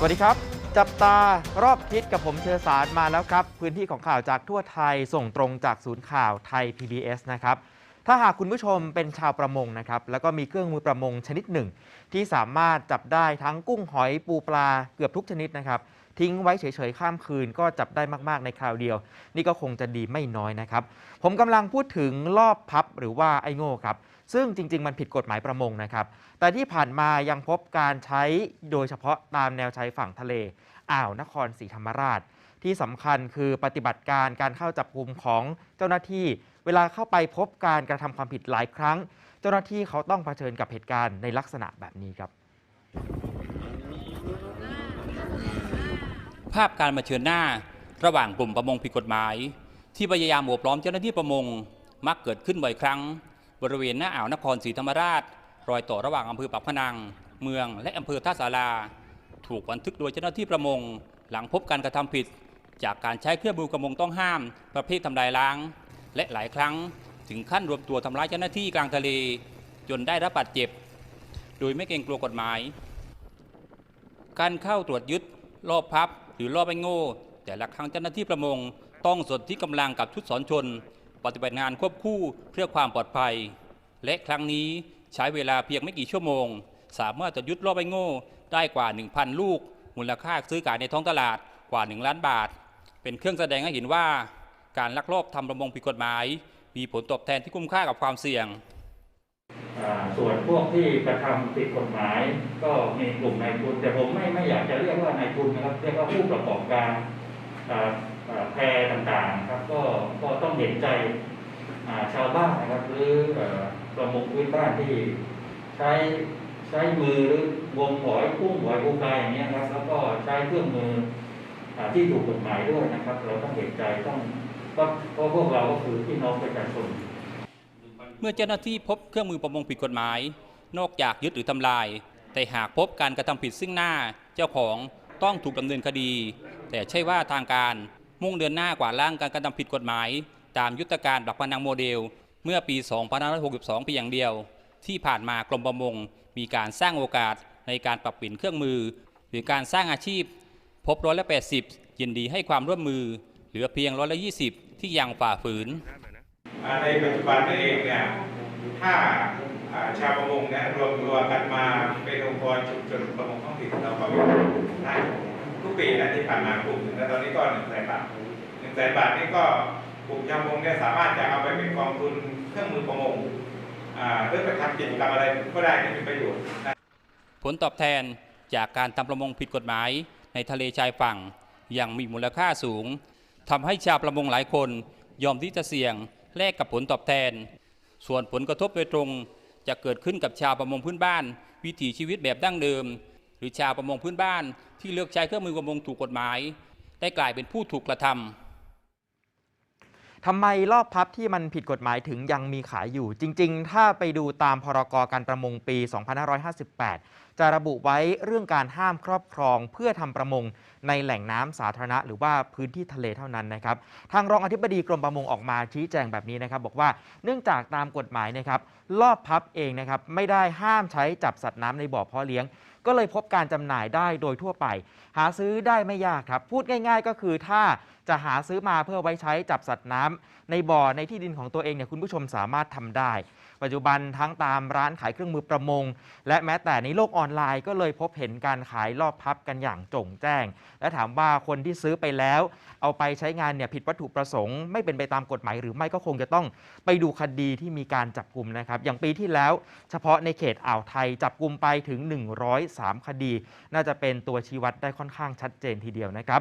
สวัสดีครับ จับตารอบทิศกับผมเชอสารมาแล้วครับ พื้นที่ของข่าวจากทั่วไทยส่งตรงจากศูนย์ข่าวไทย PBS นะครับถ้าหากคุณผู้ชมเป็นชาวประมงนะครับแล้วก็มีเครื่องมือประมงชนิดหนึ่ง ที่สามารถจับได้ทั้งกุ้งหอยปูปลาเกือบทุกชนิดนะครับทิ้งไว้เฉยๆข้ามคืนก็จับได้มากๆในคราวเดียว นี่ก็คงจะดีไม่น้อยนะครับ ผมกำลังพูดถึงรอบพับหรือว่าไอโง่ครับ ซึ่งจริง ๆ มันผิดกฎหมายประมงนะครับ แต่ที่ผ่านมายังพบการใช้โดยเฉพาะตามแนวชายฝั่งทะเล อ่าวนครศรีธรรมราช ที่สำคัญคือปฏิบัติการการเข้าจับกลุ่มของเจ้าหน้าที่ เวลาเข้าไปพบการกระทำความผิดหลายครั้ง เจ้าหน้าที่เขาต้องเผชิญกับเหตุการณ์ในลักษณะแบบนี้ครับ ภาพการมาเชิญหน้าระหว่างกลุ่มประมงผิดกฎหมาย ที่พยายามโอบล้อมเจ้าหน้าที่ประมงมักเกิดขึ้นบ่อยครั้ง บริเวณหน้าอ่าวนครศรีธรรมราช รอยต่อระหว่างอำเภอปากพนัง เมืองและอำเภอท่าสาราถูกบันทึกโดยเจ้าหน้าที่ประมง หลังพบการกระทำผิด จากการใช้เครื่องมือประมงต้องห้าม ประเภททำลายล้าง และหลายครั้ง ถึงขั้นรวมตัวทำร้ายเจ้าหน้าที่กลางทะเล จนได้รับบาดเจ็บ โดยไม่เกรงกลัวกฎหมาย การเข้าตรวจยึดรอบพับหรือรอบไอ้โง่ แต่ละครั้งเจ้าหน้าที่ประมง ต้องสนที่กำลังกับชุดสอนชน ปฏิบัติงานควบคู่เพื่อความปลอดภัย และครั้งนี้ใช้เวลาเพียงไม่กี่ชั่วโมง สามารถจะยึดรอบไอโง่ ได้กว่า 1,000 ลูก มูลค่าซื้อขายในท้องตลาดกว่า 1 ล้านบาท เป็นเครื่องแสดงให้เห็นว่า การลักลอบทำประมงผิดกฎหมาย มีผลตอบแทนที่คุ้มค่ากับความเสี่ยง ส่วนพวกที่กระทำผิดกฎหมาย ก็มีกลุ่มนายทุนแต่ผมไม่ไม่อยากจะเรียกว่านายทุนนะครับเรียกว่าผู้ประกอบการ แพรต่างๆนะครับ ก็ก็ต้องเห็นใจชาวบ้านนะครับ หรือประมงพื้นบ้านที่ใช้ใช้มือหรือวงหอยกุ้งหอยปูปลาอย่างเงี้ยครับ แล้วก็ใช้เครื่องมือที่ถูกกฎหมายด้วยนะครับ เราต้องเห็นใจต้องก็พราะพวกเราก็คือพี่น้องประชาชนเมื่อเจ้าหน้าที่พบเครื่องมือประมงผิดกฎหมาย นอกจากยึดหรือทำลาย แต่หากพบการกระทำผิดซึ่งหน้าเจ้าของต้องถูกดำเนินคดี แต่ใช่ว่าทางการ มุ่งเดินหน้ากว่าล่างการกระทำผิดกฎหมาย ตามยุทธการบักพนังโมเดล เมื่อปี 2562เพียงอย่างเดียว ที่ผ่านมากรมประมง มีการสร้างโอกาสในการปรับเปลี่ยนเครื่องมือ หรือการสร้างอาชีพ พบร้อยละ80 ยินดีให้ความร่วมมือ เหลือเพียงร้อยละ20 ที่ยังฝ่าฝืน ในปัจจุบันนี่เองเนี่ยถ้าชาวประมงเนี่ยรวมตัวกันมาเป็นองค์กรชุมชนประมงท้องถิ่นเราก็มีได้ ทุกปีนะที่ผ่านมากลุ่มหนึ่งแล้วตอนนี้ก็หนึ่งแสนบาทหนึ่งแสนบาทนี่ก็กลุ่มชาวประมงเนี่ยสามารถจะเอาไปเป็นกองทุนเครื่องมือประมงอ่าเพื่อไปทำกิจกรรมอะไรก็ได้ที่มีประโยชน์ผลตอบแทนจากการทำประมงผิดกฎหมายในทะเลชายฝั่งยังมีมูลค่าสูงทำให้ชาวประมงหลายคนยอมที่จะเสี่ยงแลกกับผลตอบแทน ส่วนผลกระทบโดยตรงจะเกิดขึ้นกับชาวประมงพื้นบ้าน วิถีชีวิตแบบดั้งเดิม หรือชาวประมงพื้นบ้านที่เลือกใช้เครื่องมือประมงถูกกฎหมาย ได้กลายเป็นผู้ถูกกระทำทำไมรอบพับที่มันผิดกฎหมายถึงยังมีขายอยู่ จริง ๆ ถ้าไปดูตามพรกการประมงปี 2558 จะระบุไว้เรื่องการห้ามครอบครองเพื่อทำประมงในแหล่งน้ำสาธารณะ หรือว่าพื้นที่ทะเลเท่านั้นนะครับ ทางรองอธิบดีกรมประมงออกมาชี้แจงแบบนี้นะครับ บอกว่าเนื่องจากตามกฎหมายนะครับรอบพับเองนะครับไม่ได้ห้ามใช้จับสัตว์น้ำในบ่อเพาะเลี้ยง ก็เลยพบการจำหน่ายได้โดยทั่วไป หาซื้อได้ไม่ยากครับ พูดง่าย ๆ ก็คือถ้าจะหาซื้อมาเพื่อไว้ใช้จับสัตว์น้ำในบ่อในที่ดินของตัวเองเนี่ยคุณผู้ชมสามารถทำได้ ปัจจุบันทั้งตามร้านขายเครื่องมือประมง และแม้แต่ในโลกออนอนไลน์ก็เลยพบเห็นการขายรอบพับกันอย่างจงแจ้ง และถามว่าคนที่ซื้อไปแล้ว เอาไปใช้งานเนี่ยผิดวัตถุประสงค์ ไม่เป็นไปตามกฎหมายหรือไม่ก็คงจะต้องไปดูคดีที่มีการจับกลุ่มนะครับ อย่างปีที่แล้วเฉพาะในเขตอ่าวไทยจับกลุ่มไปถึง 103 คดี น่าจะเป็นตัวชี้วัดได้ค่อนข้างชัดเจนทีเดียวนะครับ